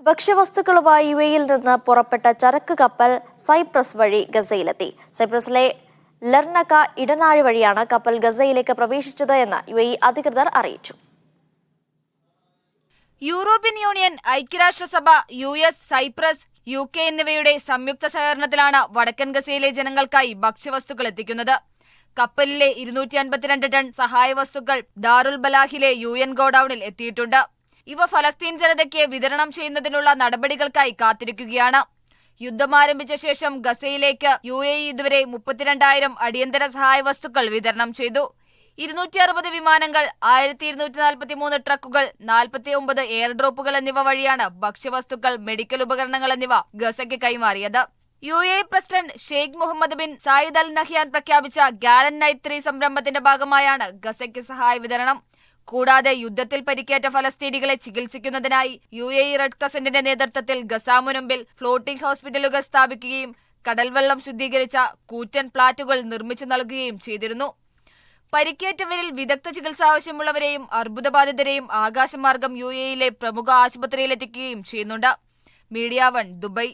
ഭക്ഷ്യവസ്തുക്കളുമായി U എയിൽ നിന്ന് പുറപ്പെട്ട ചരക്ക് കപ്പൽ സൈപ്രസ് വഴി ഗസയിലെത്തി. സൈപ്രസിലെ ലർണക്ക ഇടനാഴി വഴിയാണ് കപ്പൽ ഗസയിലേക്ക് പ്രവേശിച്ചത് എന്ന് യു അധികൃതർ അറിയിച്ചു. യൂറോപ്യൻ യൂണിയൻ ഐക്യരാഷ്ട്രസഭ U S Cyprus U K എന്നിവയുടെ സംയുക്ത സഹകരണത്തിലാണ് വടക്കൻ ഗസയിലെ ജനങ്ങൾക്കായി ഭക്ഷ്യവസ്തുക്കൾ എത്തിക്കുന്നത്. കപ്പലിലെ ഇരുന്നൂറ്റി അൻപത്തിരണ്ട് ടൺ സഹായ വസ്തുക്കൾ ദാറുൽ ബലാഹിലെ യു എൻ ഗോഡൌണിൽ എത്തിയിട്ടുണ്ട്. ഇവ ഫലസ്തീൻ ജനതയ്ക്ക് വിതരണം ചെയ്യുന്നതിനുള്ള നടപടികൾക്കായി കാത്തിരിക്കുകയാണ്. യുദ്ധം ആരംഭിച്ച ശേഷം ഗസയിലേക്ക് യു എ ഇതുവരെ മുപ്പത്തിരണ്ടായിരം അടിയന്തര സഹായ വസ്തുക്കൾ വിതരണം ചെയ്തു. ഇരുന്നൂറ്റി അറുപത് വിമാനങ്ങൾ ആയിരത്തി ഇരുന്നൂറ്റി നാൽപ്പത്തി മൂന്ന് ട്രക്കുകൾ നാൽപ്പത്തി ഒമ്പത് എയർ ഡ്രോപ്പുകൾ എന്നിവ വഴിയാണ് ഭക്ഷ്യവസ്തുക്കൾ മെഡിക്കൽ ഉപകരണങ്ങൾ എന്നിവ ഗസയ്ക്ക് കൈമാറിയത്. U A president Sheikh Mohammed bin Zayed Al Nahyan പ്രഖ്യാപിച്ച ഗാലൻ നൈത്രി ത്രീ സംരംഭത്തിന്റെ ഭാഗമായാണ് ഗസയ്ക്ക് സഹായ വിതരണം. കൂടാതെ യുദ്ധത്തിൽ പരിക്കേറ്റ ഫലസ്തീനികളെ ചികിത്സിക്കുന്നതിനായി യു എ ഇ റെഡ് ക്രസന്റിന്റെ നേതൃത്വത്തിൽ ഗസാമുനുമ്പിൽ ഫ്ലോട്ടിംഗ് ഹോസ്പിറ്റലുകൾ സ്ഥാപിക്കുകയും കടൽവെള്ളം ശുദ്ധീകരിച്ച കൂറ്റൻ ഫ്ളാറ്റുകൾ നിർമ്മിച്ചു നൽകുകയും ചെയ്തിരുന്നു. പരിക്കേറ്റവരിൽ വിദഗ്ധ ചികിത്സ ആവശ്യമുള്ളവരെയും അർബുദബാധിതരെയും ആകാശമാർഗം യു എയിലെ പ്രമുഖ ആശുപത്രിയിലെത്തിക്കുകയും ചെയ്യുന്നുണ്ട്. Media One Dubai.